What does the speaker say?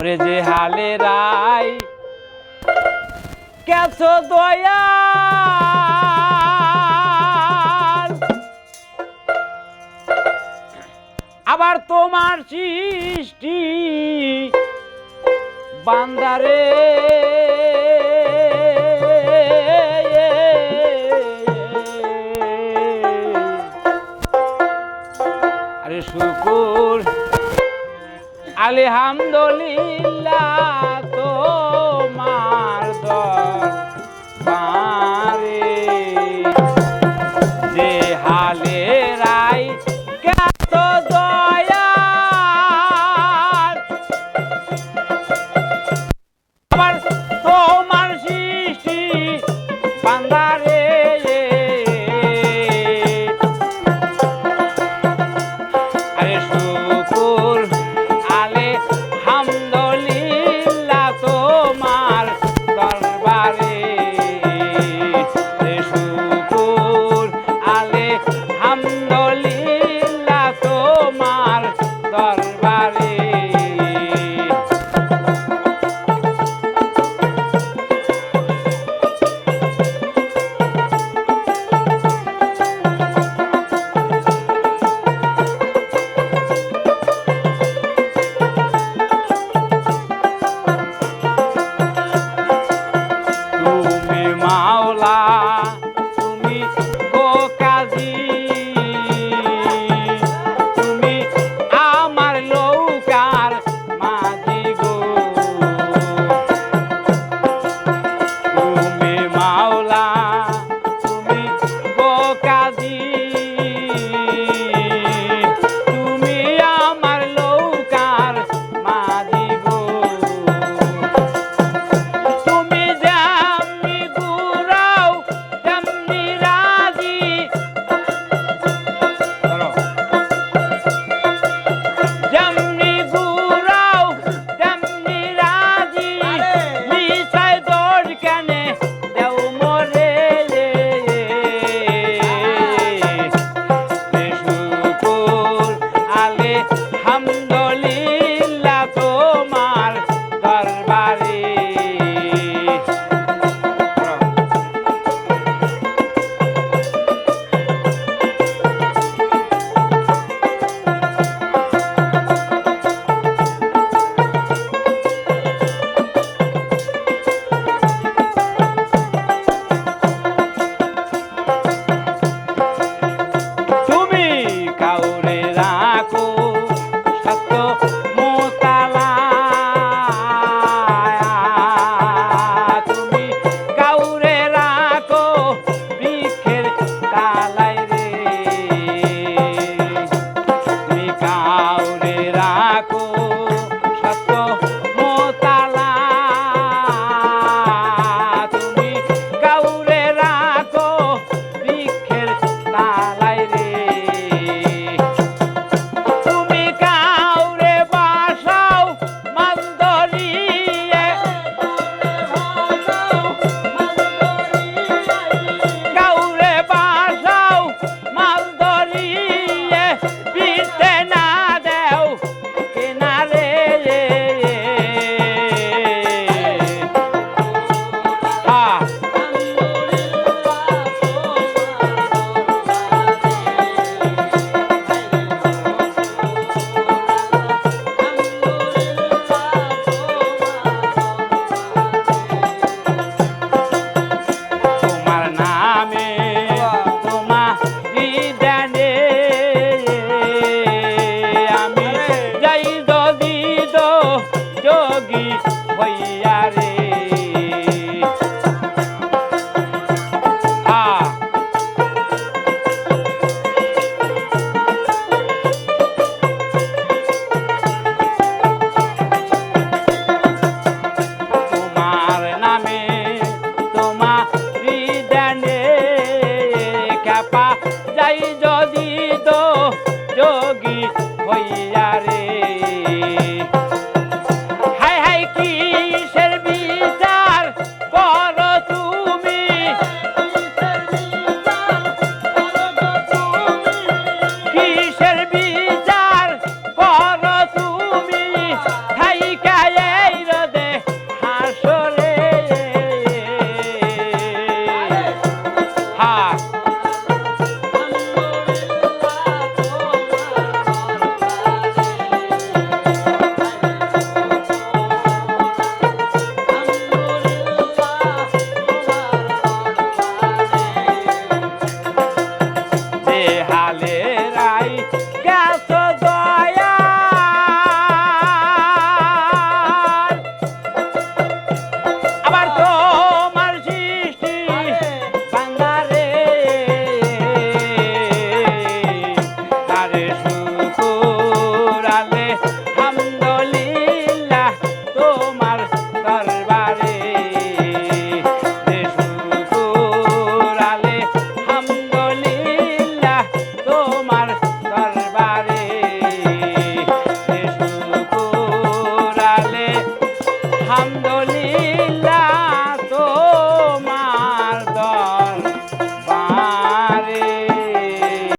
ওরে হালে রাই কেছো দয়া আবার তোমার সৃষ্টি বান্দারে। আলহামদুলিল্লাহ। চাপা যাই তালে